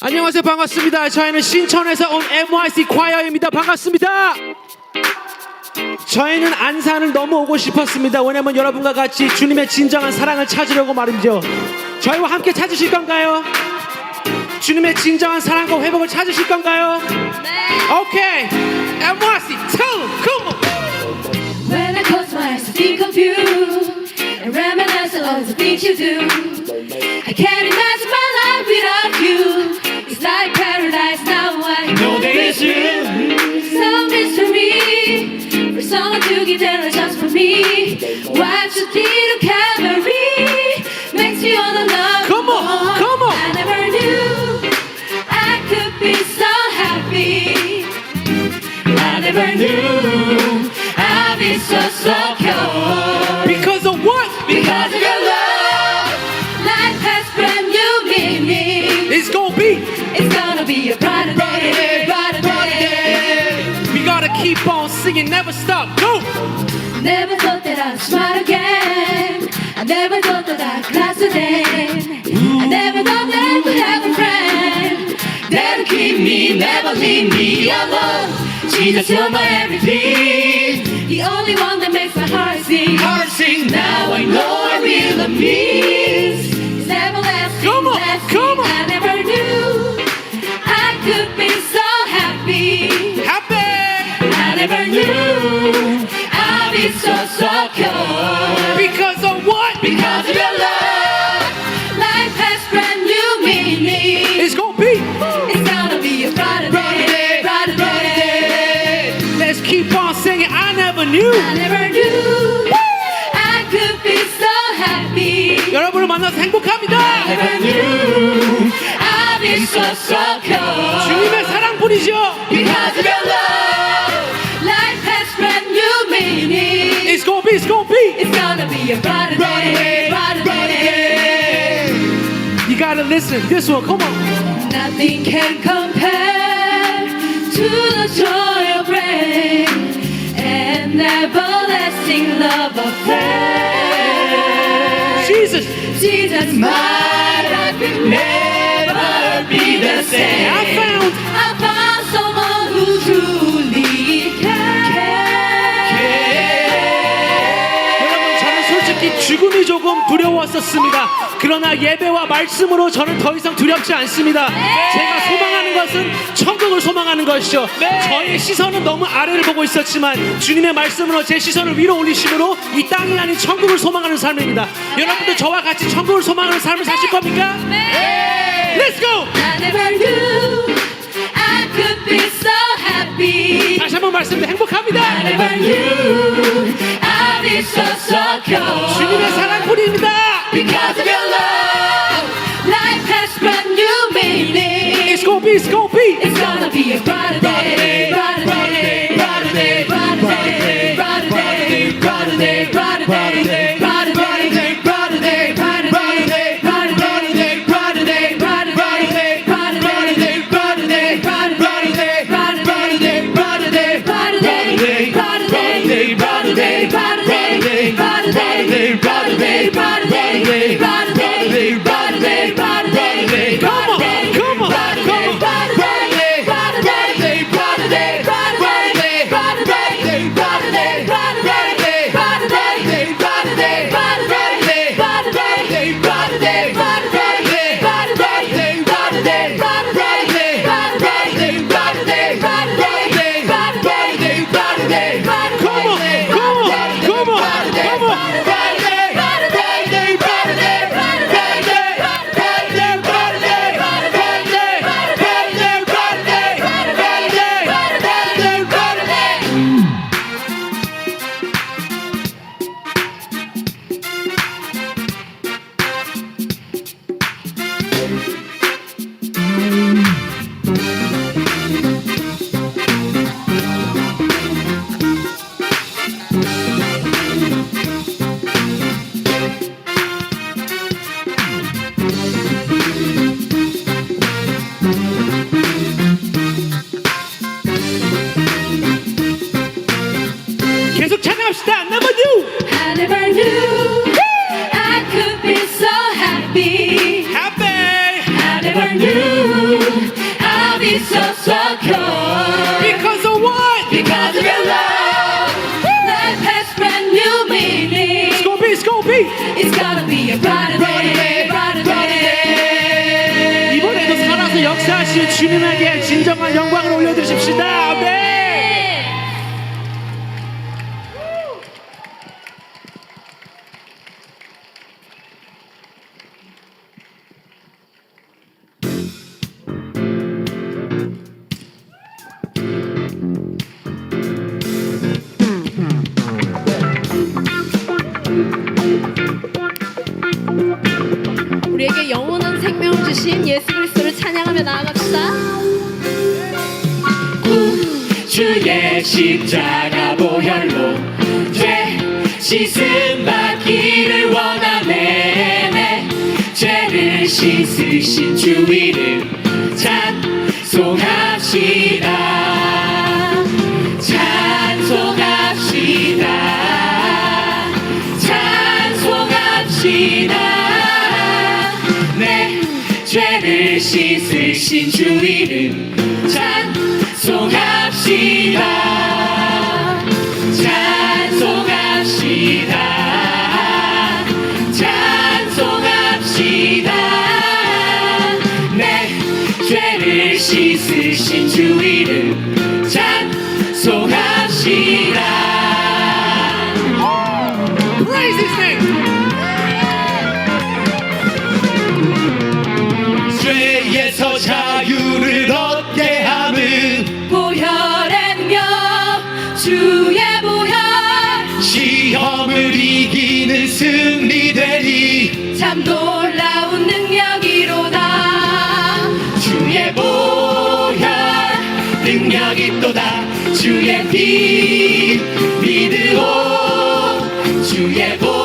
안녕하세요 반갑습니다 저희는 신천에서 온 MYC 콰이어입니다 반갑습니다 저희는 안산을 너무 오고 싶었습니다 왜냐면 여러분과 같이 주님의 진정한 사랑을 찾으려고 말이죠 저희와 함께 찾으실 건가요? 주님의 진정한 사랑과 회복을 찾으실 건가요? 네. 오케이 MYC tell them come on When I close my eyes, I think of you and reminisce all the things you do. I can't imagine my you. It's like paradise now. I know there is some mystery for someone to their life just for me. What you did to Calvary makes me wanna love. Come on, more. come on. I never knew I could be so happy. I never knew I'd be so secure singing never stop go Never thought that I'd smile again. I never thought that I'd class again. I never thought that I could have a friend that'll keep me, never leave me alone. Jesus, you're my everything. The only one that makes my heart sing. Heart sing. Now I know I really miss. It's everlasting. Come on, come be so secure because of what? because of your love. Life has brand new meaning. It's gonna be It's gonna be a brighter day, brighter day. let's keep on singing I never knew I never knew I could be so happy. 여러분을 만나서 행복합니다 Never knew I'd be so secure 주님의 사랑뿐이죠 because of your love. Listen this one come on Nothing can compare to the joy of rain and everlasting love of faith. Jesus Jesus, my life will never be the same. I found I 두려웠었습니다. 그러나 예배와 말씀으로 저는 더 이상 두렵지 않습니다. 제가 소망하는 것은 천국을 소망하는 것이죠. 저의 시선은 너무 아래를 보고 있었지만 주님의 말씀으로 제 시선을 위로 올리심으로 이 땅이 아닌 천국을 소망하는 삶입니다. 여러분도 저와 같이 천국을 소망하는 삶을 사실 겁니까? Let's go! I never knew I could be so happy. 다시 한번 말씀드려 행복합니다. I never knew I'd be so secure. 주님의 사랑뿐입니다 Because of your love, life has brand new meaning. It's gonna be it's gonna be It's gonna be a brighter day, brighter day, 주님에게 진정한 영광을 올려드십시다. 주신 예수 그리스도를 찬양하며 나아갑시다. 주의 십자가 보혈로 죄 씻음 받기를 원하네. 내 죄를 씻으신 주 이름 찬송합시다. 찬송합시다. 찬송합시다. 내 죄를 씻으신 주 이름 찬송합시다. 찬송합시다. 찬송합시다. 내 죄를 씻으신 주 이름 찬송합시다. Praise His name. 자유를 얻게 하는 보혈의 능력 주의 보혈. 시험을 이기는 승리 되리. 참 놀라운 능력이로다. 주의 보혈 능력이 또다. 주의 피 믿으오. 주의 보혈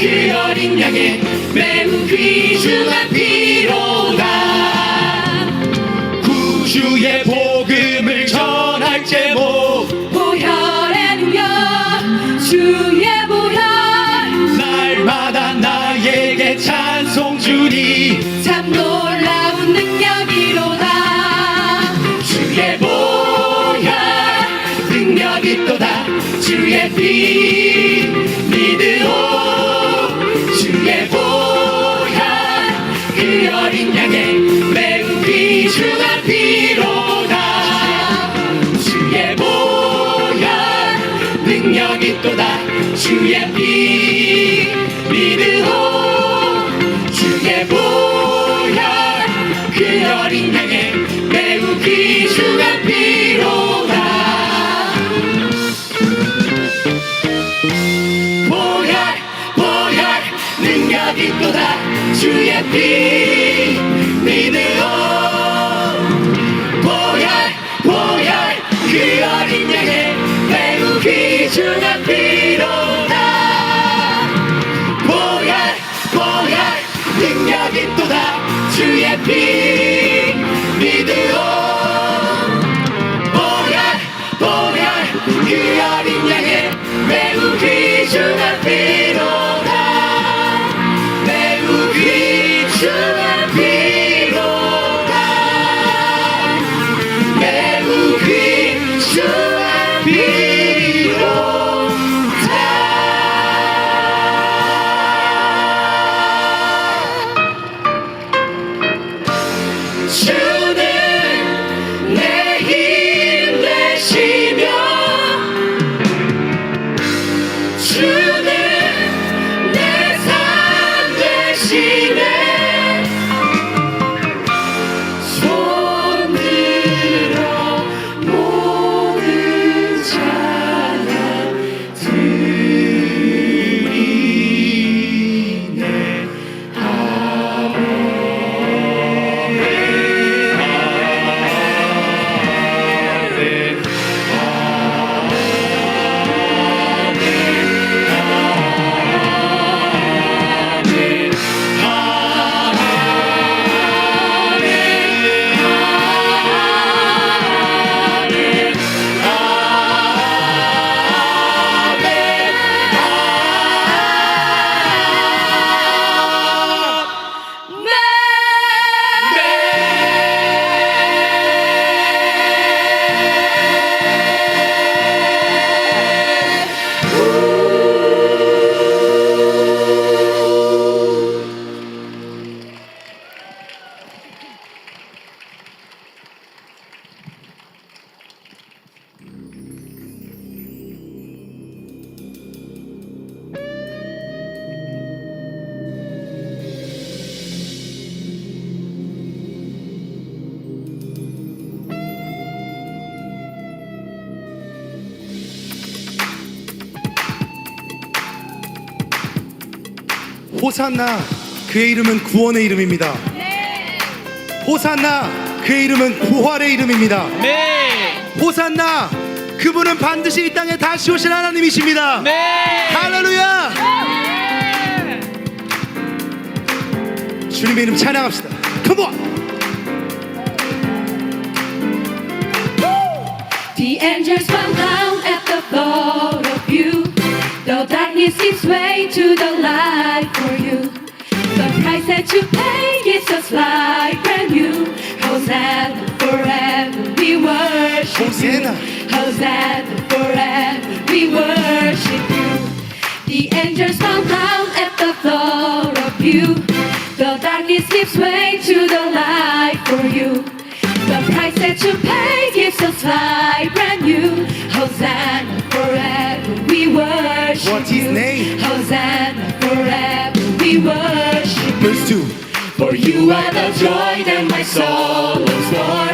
그 어린 양의 매우 귀중한 피로다. 구주의 복음을 전할 제목. 보혈의 능력 주의 보혈. 날마다 나에게 찬송 주니. 참 놀라운 능력이로다. 주의 보혈 능력이 또다. 주의 피 또다. 주의 피 믿으오. 주의 보혈 그 어린 양의 매우 귀중한 피로다. 보혈 보혈 능력이 또다. 주의 피 믿으오 귀중한 피로다 보혈 보혈 능력이 또다. 주의 피 호산나 그의 이름은 구원의 이름입니다. 호산나 그의 이름은 부활의 이름입니다. 네. 호산나 그분은 반드시 이 땅에 다시 오실 하나님이십니다. 네. 할렐루야! 주님의 이름 찬양합시다. 컴온! The angels bow down at the thought of you. The darkness gives way to the light for you. The price that you pay is just like brand new. Hosanna forever, we worship Hosanna. you. Hosanna forever, we worship you. The angels bow down at the thought of you. The darkness gives way to the light for you. The price that you pay joy that my soul longs for.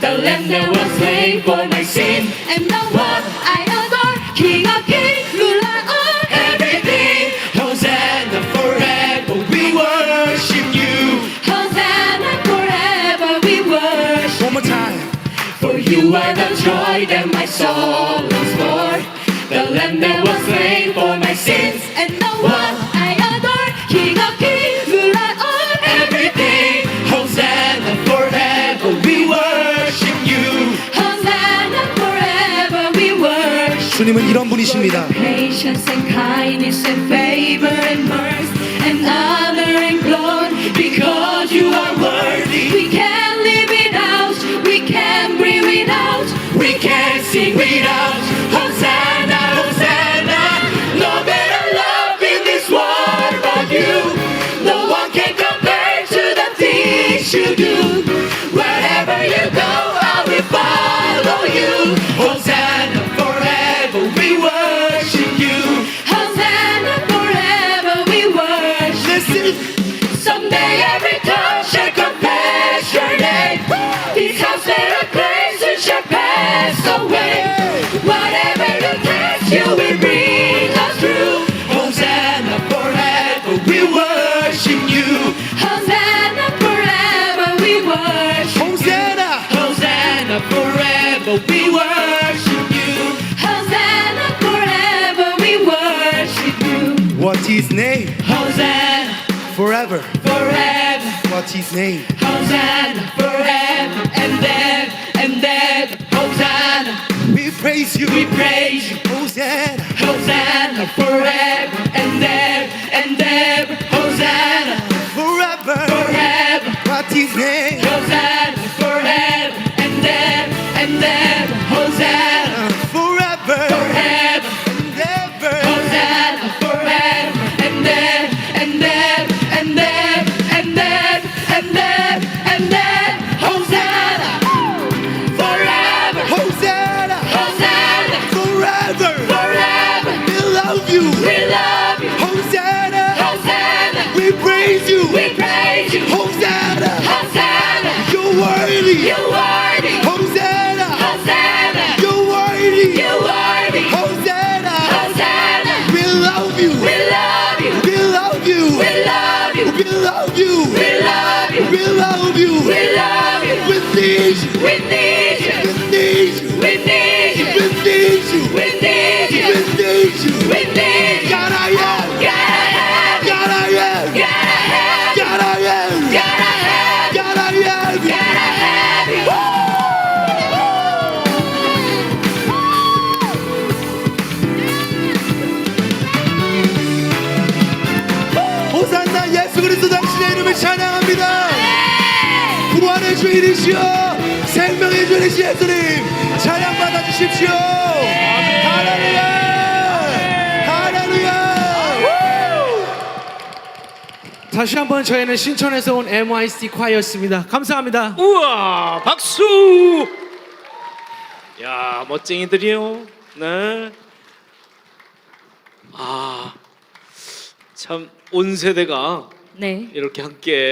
The lamb that was slain for my sin. And the one I adore, King of Kings, ruler of Everything. Hosanna forever We worship you. Hosanna forever, we worship. One more time. For you are the joy that my soul longs for. The lamb that was slain for my sins. And the one 주님은 이런 분이십니다. And honor and glory because you are worthy. His name? Hosanna forever and ever and ever. Hosanna, We praise you we praise you. Hosanna Hosanna forever and ever and ever. Hosanna Forever forever, his name? Praise you We praise you. Hosanna Hosanna. You're worthy You worthy. Hosanna Hosanna. You're worthy You worthy. Hosanna Hosanna. We love you We love you. We love you We love you. We love you We love you. We love you We love you. We need you We need you. 구원의 주인이시여. 생명의 주인이시 예수님 찬양 받아주십시오. 할렐루야. 할렐루야. 다시 한번 저희는 신촌에서 온 MYC 콰이였습니다. 감사합니다. 우와 박수! 야 멋쟁이들이요. 네아참 온 세대가 네. 이렇게 함께